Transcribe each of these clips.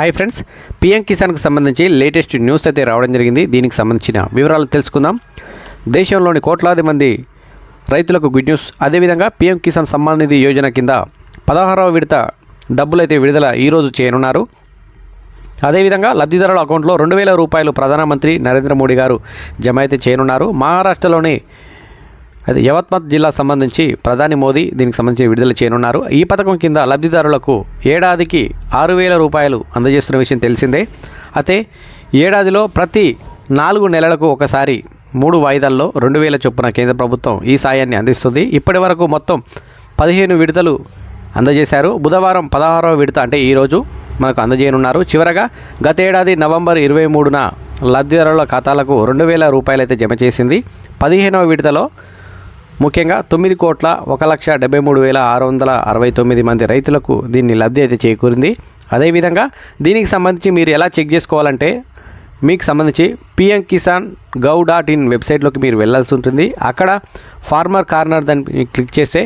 Hi friends PM కిసాన్కు సంబంధించి latest news అయితే రావడం జరిగింది. దీనికి సంబంధించిన వివరాలు తెలుసుకుందాం. దేశంలోని కోట్లాది మంది రైతులకు గుడ్ న్యూస్. అదేవిధంగా పిఎం కిసాన్ సమ్మాన్ నిధి యోజన కింద పదహారవ విడత డబ్బులు అయితే విడుదల ఈరోజు చేయనున్నారు. అదేవిధంగా లబ్ధిదారుల అకౌంట్లో రెండు వేల రూపాయలు ప్రధానమంత్రి నరేంద్ర మోడీ గారు జమ అయితే చేయనున్నారు. మహారాష్ట్రలోని అది యవత్మత్ జిల్లా సంబంధించి ప్రధాని మోదీ దీనికి సంబంధించి విడుదల చేయనున్నారు. ఈ పథకం కింద లబ్ధిదారులకు ఏడాదికి ఆరు వేల రూపాయలు అందజేస్తున్న విషయం తెలిసిందే. అయితే ఏడాదిలో ప్రతి నాలుగు నెలలకు ఒకసారి మూడు వాయిదాల్లో రెండు వేల చొప్పున కేంద్ర ప్రభుత్వం ఈ సాయాన్ని అందిస్తుంది. ఇప్పటి వరకు మొత్తం పదిహేను విడతలు అందజేశారు. బుధవారం పదహారవ విడత అంటే ఈరోజు మనకు అందజేయనున్నారు. చివరగా గతేడాది నవంబర్ ఇరవై మూడున లబ్ధిదారుల ఖాతాలకు రెండు వేల రూపాయలైతే జమ చేసింది. పదిహేనవ విడతలో ముఖ్యంగా తొమ్మిది కోట్ల ఒక లక్ష డెబ్బై మూడు వేల ఆరు వందల అరవై తొమ్మిది మంది రైతులకు దీన్ని లబ్ధి అయితే చేకూరింది. అదేవిధంగా దీనికి సంబంధించి మీరు ఎలా చెక్ చేసుకోవాలంటే మీకు సంబంధించి PM Kisan gov dot in వెబ్సైట్లోకి మీరు వెళ్ళాల్సి ఉంటుంది. అక్కడ ఫార్మర్ కార్నర్ దాన్ని క్లిక్ చేస్తే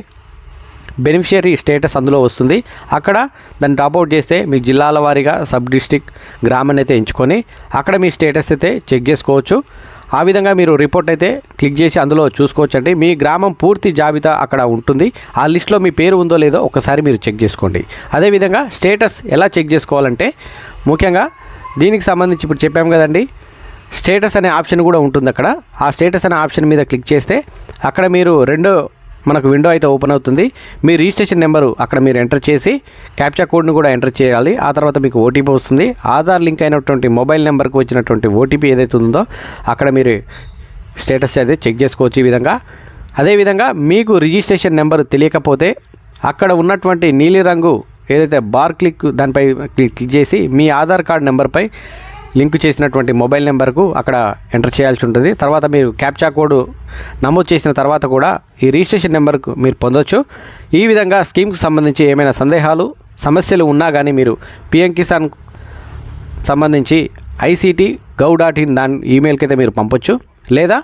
బెనిఫిషియరీ స్టేటస్ అందులో వస్తుంది. అక్కడ దాన్ని డ్రాప్అవుట్ చేస్తే మీ జిల్లాల వారీగా సబ్ డిస్టిక్ గ్రామాన్ని అయితే ఎంచుకొని అక్కడ మీ స్టేటస్ అయితే చెక్ చేసుకోవచ్చు. ఆ విధంగా మీరు రిపోర్ట్ అయితే క్లిక్ చేసి అందులో చూసుకోవచ్చు అండి మీ గ్రామం పూర్తి జాబితా అక్కడ ఉంటుంది. ఆ లిస్ట్లో మీ పేరు ఉందో లేదో ఒకసారి మీరు చెక్ చేసుకోండి. అదేవిధంగా స్టేటస్ ఎలా చెక్ చేసుకోవాలంటే ముఖ్యంగా దీనికి సంబంధించి ఇప్పుడు చెప్పాము కదండి స్టేటస్ అనే ఆప్షన్ కూడా ఉంటుంది అక్కడ. ఆ స్టేటస్ అనే ఆప్షన్ మీద క్లిక్ చేస్తే అక్కడ మీరు రెండో మనకు విండో అయితే ఓపెన్ అవుతుంది. మీ రిజిస్ట్రేషన్ నెంబరు అక్కడ మీరు ఎంటర్ చేసి క్యాప్చా కోడ్ను కూడా ఎంటర్ చేయాలి. ఆ తర్వాత మీకు ఓటీపీ వస్తుంది. ఆధార్ లింక్ అయినటువంటి మొబైల్ నెంబర్కి వచ్చినటువంటి ఓటీపీ ఏదైతే ఉందో అక్కడ మీరు స్టేటస్ అయితే చెక్ చేసుకోవచ్చు ఈ విధంగా. అదేవిధంగా మీకు రిజిస్ట్రేషన్ నెంబర్ తెలియకపోతే అక్కడ ఉన్నటువంటి నీలిరంగు ఏదైతే బార్ క్లిక్ దానిపై క్లిక్ చేసి మీ ఆధార్ కార్డ్ నెంబర్పై లింక్ చేసినటువంటి మొబైల్ నెంబర్కు అక్కడ ఎంటర్ చేయాల్సి ఉంటుంది. తర్వాత మీరు క్యాప్చా కోడ్ నమోదు చేసిన తర్వాత కూడా ఈ రిజిస్ట్రేషన్ నెంబర్కు మీరు పొందొచ్చు. ఈ విధంగా స్కీమ్కి సంబంధించి ఏమైనా సందేహాలు సమస్యలు ఉన్నా కానీ మీరు పిఎం కిసాన్ సంబంధించి ఐసీటీ గౌ డాట్ ఇన్ దాని ఈమెయిల్కి అయితే మీరు పంపొచ్చు. లేదా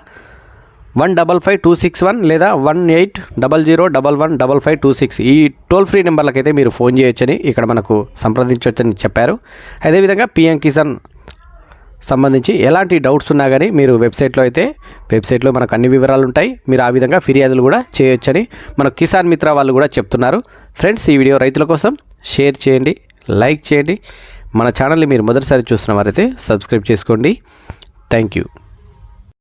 one double five two six one లేదా one eight double zero double one double five two six ఈ టోల్ ఫ్రీ నెంబర్లకైతే మీరు ఫోన్ చేయొచ్చని ఇక్కడ మనకు సంప్రదించవచ్చని చెప్పారు. అదేవిధంగా పిఎం కిసాన్ సంబంధించి ఎలాంటి డౌట్స్ ఉన్నా కానీ మీరు వెబ్సైట్లో అయితే వెబ్సైట్లో మనకు అన్ని వివరాలు ఉంటాయి మీరు ఆ విధంగా ఫిర్యాదులు కూడా చేయొచ్చని మన కిసాన్ మిత్ర వాళ్ళు కూడా చెప్తున్నారు. ఫ్రెండ్స్ ఈ వీడియో రైతుల కోసం షేర్ చేయండి లైక్ చేయండి. మన ఛానల్ని మీరు మొదటిసారి చూస్తున్న వారైతే సబ్స్క్రైబ్ చేసుకోండి. Thank you